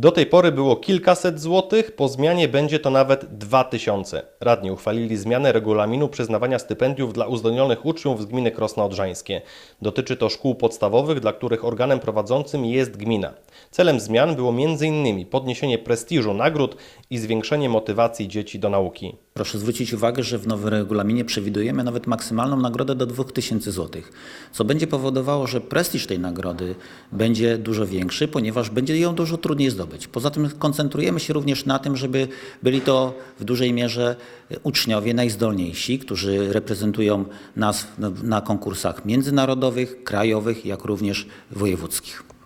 Do tej pory było kilkaset złotych, po zmianie będzie to nawet dwa tysiące. Radni uchwalili zmianę regulaminu przyznawania stypendiów dla uzdolnionych uczniów z gminy Krosno Odrzańskie. Dotyczy to szkół podstawowych, dla których organem prowadzącym jest gmina. Celem zmian było m.in. podniesienie prestiżu nagród i zwiększenie motywacji dzieci do nauki. Proszę zwrócić uwagę, że w nowym regulaminie przewidujemy nawet maksymalną nagrodę do 2000 zł, co będzie powodowało, że prestiż tej nagrody będzie dużo większy, ponieważ będzie ją dużo trudniej zdobyć. Poza tym koncentrujemy się również na tym, żeby byli to w dużej mierze uczniowie najzdolniejsi, którzy reprezentują nas na- konkursach międzynarodowych, krajowych, jak również wojewódzkich.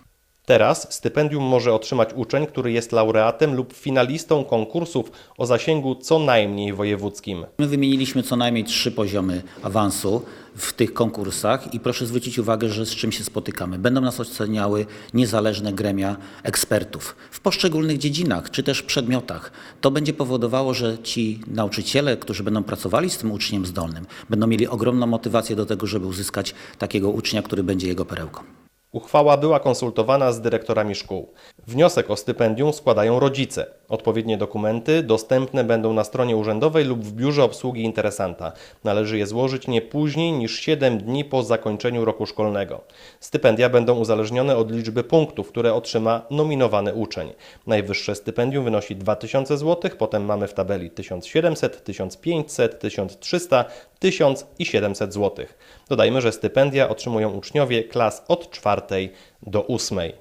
Teraz stypendium może otrzymać uczeń, który jest laureatem lub finalistą konkursów o zasięgu co najmniej wojewódzkim. My wymieniliśmy co najmniej trzy poziomy awansu w tych konkursach i proszę zwrócić uwagę, że z czym się spotykamy. Będą nas oceniały niezależne gremia ekspertów w poszczególnych dziedzinach czy też przedmiotach. To będzie powodowało, że ci nauczyciele, którzy będą pracowali z tym uczniem zdolnym, będą mieli ogromną motywację do tego, żeby uzyskać takiego ucznia, który będzie jego perełką. Uchwała była konsultowana z dyrektorami szkół. Wniosek o stypendium składają rodzice. Odpowiednie dokumenty dostępne będą na stronie urzędowej lub w biurze obsługi interesanta. Należy je złożyć nie później niż 7 dni po zakończeniu roku szkolnego. Stypendia będą uzależnione od liczby punktów, które otrzyma nominowany uczeń. Najwyższe stypendium wynosi 2000 zł, potem mamy w tabeli 1700, 1500, 1300, 1000 i 700 zł. Dodajmy, że stypendia otrzymują uczniowie klas od czwartej do ósmej.